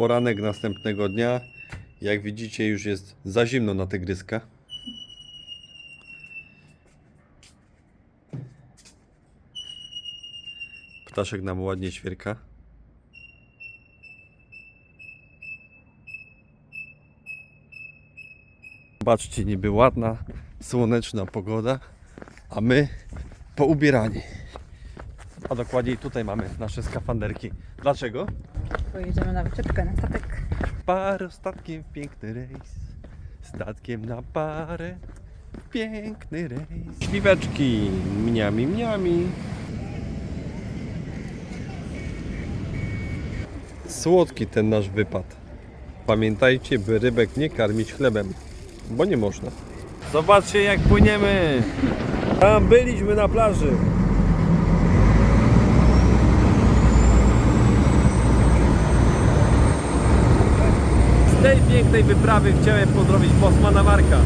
Poranek następnego dnia. Jak widzicie, już jest za zimno na tygryska. Ptaszek nam ładnie świerka. Zobaczcie, niby ładna, słoneczna pogoda, a my poubierani. A dokładniej tutaj mamy nasze skafanderki. Dlaczego? Pojedziemy na wycieczkę na statek. Parę statkiem piękny rejs. Statkiem na parę. Piękny rejs. Śliweczki. Mniami, mniami. Słodki ten nasz wypad. Pamiętajcie, by rybek nie karmić chlebem, bo nie można. Zobaczcie jak płyniemy. Tam byliśmy na plaży. Tej pięknej wyprawy chciałem pozdrowić Bosmana Marka.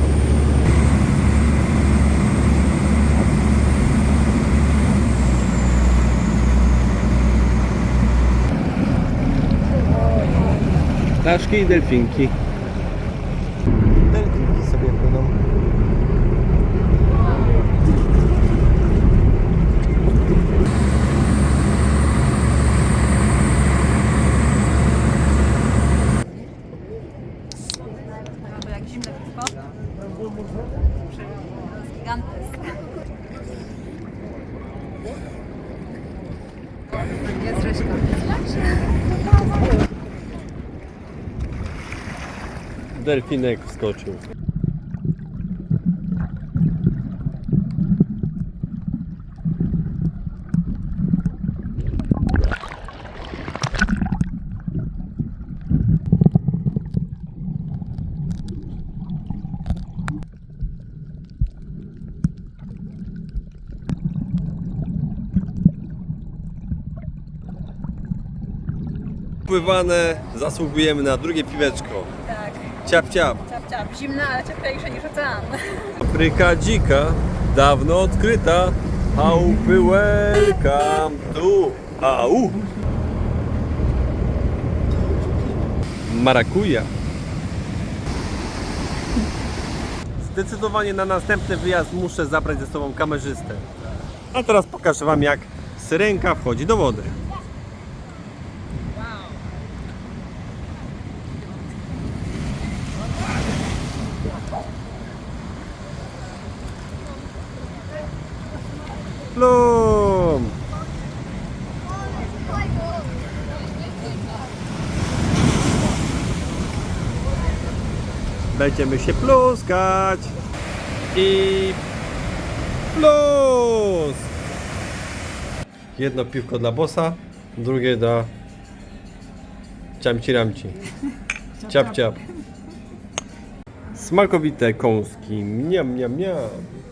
Ptaszki i. Delfinki piwko. Gigantes. Jest. Delfinek wskoczył. Pływane, zasługujemy na drugie piweczko. Tak. Ciap, ciap. Ciap, ciap. Zimna, ale cieplejsza niż ocean. Afryka dzika, dawno odkryta. Chałupy welcome tu. Au. Marakuja. Zdecydowanie na następny wyjazd muszę zabrać ze sobą kamerzystę. A teraz pokażę Wam jak syrenka wchodzi do wody. Plum! Będziemy się pluskać i plus! Jedno piwko dla bossa, drugie dla ciamci ramci. Ciap ciap. Smakowite kąski, miam miam miam.